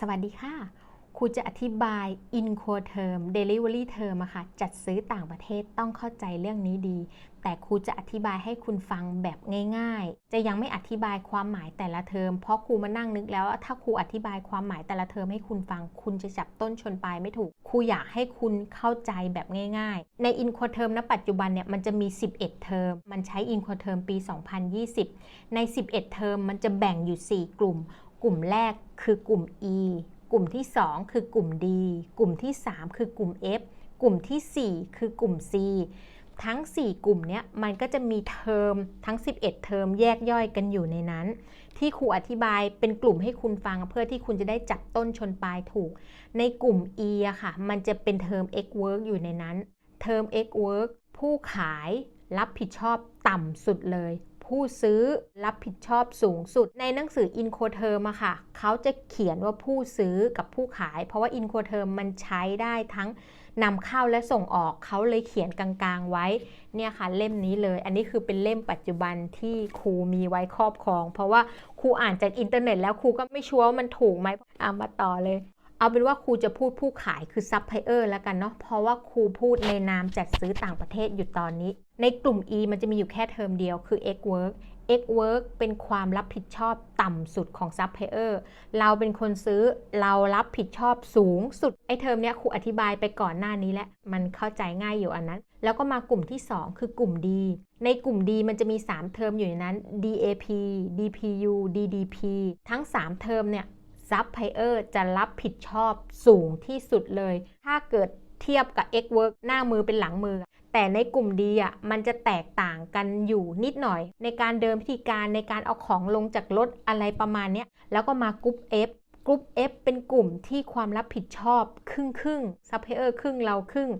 สวัสดีค่ะ ครูจะอธิบาย Incoterm Delivery Term อะค่ะ จัดซื้อต่างประเทศต้องเข้าใจเรื่องนี้ดี แต่ครูจะอธิบายให้คุณฟังแบบง่าย ๆ จะยังไม่อธิบายความหมายแต่ละเทอม เพราะครูมานั่งนึกแล้วว่าถ้าครูอธิบายความหมายแต่ละเทอมให้คุณฟัง คุณจะจับต้นชนปลายไม่ถูก ครูอยากให้คุณเข้าใจแบบง่ายๆ ใน Incoterm ณ ปัจจุบันเนี่ยมันจะมี 11 เทอม มันใช้ Incoterm ปี 2020 ใน 11 เทอมมันจะแบ่งอยู่ 4 กลุ่ม กลุ่มแรกคือกลุ่ม E กลุ่มที่ 2 คือกลุ่ม D กลุ่มที่ 3 คือกลุ่ม F กลุ่มทีสี่ 4 คือกลุ่ม C ทั้ง 4 กลุ่มเนี้ยมันก็จะมีเทอมทั้ง 11 เทอมแยกย่อยกันอยู่ในนั้น ที่ครูอธิบายเป็นกลุ่มให้คุณฟังเพื่อที่คุณจะได้จับต้นชนปลายถูก ในกลุ่ม E อะค่ะ มันจะเป็นเทอม X work อยู่ในนั้น เทอม X work ผู้ขายรับผิดชอบต่ำสุดเลย ผู้ซื้อรับผิดชอบสูงสุด ในหนังสือ Incoterm อะค่ะ เขาจะเขียนว่าผู้ซื้อกับผู้ขาย เพราะว่า Incoterm มันใช้ได้ทั้งนำเข้าและส่งออกเขาเลยเขียนกลางๆไว้ เนี่ยค่ะเล่มนี้เลย อันนี้คือเป็นเล่มปัจจุบันที่ครูมีไว้ครอบครอง เพราะว่าครูอ่านจากอินเทอร์เน็ตแล้วครูก็ไม่ชัวร์ว่ามันถูกไหมเอามาต่อเลย เอาเป็นว่าครูจะพูดผู้ขายคือซัพพลายเออร์แล้วกันเนาะเพราะว่าครูพูดในนามจัดซื้อต่างประเทศอยู่ตอนนี้ ในกลุ่ม E มันจะมีอยู่แค่เทอมเดียวคือ X work X work เป็นความรับผิดชอบต่ำสุดของซัพพลายเออร์เราเป็นคนซื้อเรารับผิดชอบสูงสุดไอเทอมเนี้ยครูอธิบายไปก่อนหน้านี้แล้วมันเข้าใจง่ายอยู่อันนั้น แล้วก็มากลุ่มที่ 2 คือกลุ่ม D ในกลุ่ม D มันจะมี 3 เทอมอยู่ในนั้น DAP DPU DDP ทั้ง 3 เทอมเนี่ย ซัพพลายเออร์จะรับผิดชอบสูงที่สุดเลย ถ้าเกิดเทียบกับ X work หน้ามือเป็นหลังมือ แต่ในกลุ่มดีอะมันจะแตกต่างกันอยู่นิดหน่อย ในการเดินพิธีการในการเอาของลงจากรถอะไรประมาณนี้แล้วก็มากรุ๊ป F กรุ๊ป F เป็นกลุ่มที่ความรับผิดชอบครึ่งครึ่งซัพพลายเออร์ครึ่งเราครึ่ง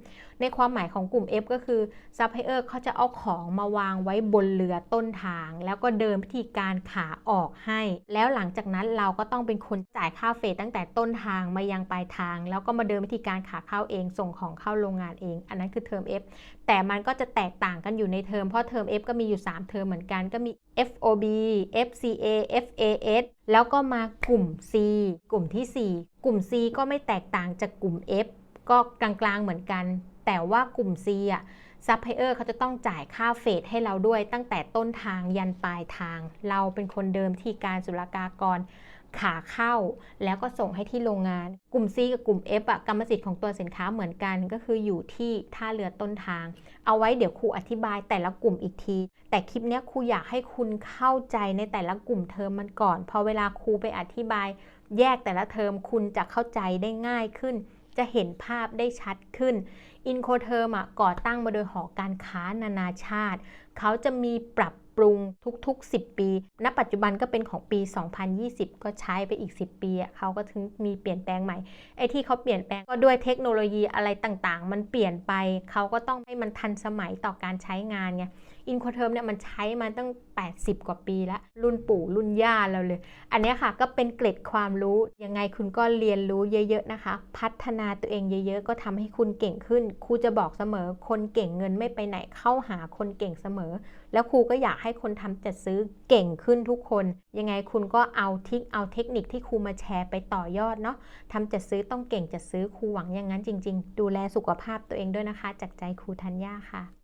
ในความหมายของกลุ่ม F ก็คือซัพพลายเออร์เขาจะเอาของมาวางไว้บนเรือต้นทาง แล้วก็เดินพิธีการขาออกให้ แล้วหลังจากนั้นเราก็ต้องเป็นคนจ่ายค่าเฟรตั้งแต่ต้นทางมายังปลายทาง แล้วก็มาเดินพิธีการขาเข้าเองส่งของเข้าโรงงานเอง อันนั้นคือเทอม F แต่มันก็จะแตกต่างกันอยู่ในเทอมเพราะเทอม F ก็มีอยู่ 3 เทอมเหมือนกันก็มี FOB FCA FAS แล้วก็มากลุ่ม C กลุ่มที่ 4 กลุ่ม C ก็ไม่แตกต่างจากกลุ่ม F ก็กลางๆเหมือนกัน แต่ว่ากลุ่ม C อะซัพพลายเออร์เขาจะต้องจ่ายค่าเฟสให้เราด้วยตั้งแต่ต้นทางยันปลายทาง เราเป็นคนเดิมที่การศุลกากร ขาเข้า แล้วก็ส่งให้ที่โรงงาน กลุ่ม C กับกลุ่ม F อะกรรมสิทธิ์ของตัวสินค้าเหมือนกัน ก็คืออยู่ที่ท่าเรือต้นทาง เอาไว้เดี๋ยวครูอธิบายแต่ละกลุ่มอีกที แต่คลิปนี้ครูอยากให้คุณเข้าใจในแต่ละกลุ่มเทอมมันก่อน พอเวลาครูไปอธิบาย แยกแต่ละเทอมคุณจะเข้าใจได้ง่ายขึ้น จะเห็นภาพได้ชัดขึ้นอินโคเทอร์มก่อตั้งมาโดยหอการค้านานาชาติ เขาจะมีปรับ ปรุงทุก ๆ 10 ปี ณ ปัจจุบันก็เป็นของปี 2020 ก็ใช้ไปอีก 10 ปีเขาก็ถึงมีเปลี่ยนแปลงใหม่ ไอ้ที่เขาเปลี่ยนแปลงก็ด้วยเทคโนโลยีอะไรต่างๆ มันเปลี่ยนไป เขาก็ต้องให้มันทันสมัยต่อการใช้งานไง อินโคเทอร์มเนี่ยมันใช้มาตั้ง 80 กว่าปีแล้ว รุ่นปู่รุ่นย่าเราเลย อันนี้ค่ะก็เป็นเกร็ดความรู้ ยังไงคุณก็เรียนรู้เยอะ ๆ นะคะ พัฒนาตัวเองเยอะ ๆ ก็ทำให้คุณเก่งขึ้น ครูจะบอกเสมอ คนเก่งเงินไม่ไปไหนเข้าหาคนเก่งเสมอ แล้วครูก็อยากใให้คนทำจัดซื้อเก่งขึ้นทุกคน ยังไงคุณก็เอาทิคเอาเทคนิคที่ครูมาแชร์ไปต่อยอดเนาะทำจัดซื้อต้องเก่งจัดซื้อครูหวังอย่างนั้นจริง ๆ ดูแลสุขภาพตัวเองด้วยนะคะ จากใจครูธัญญาค่ะ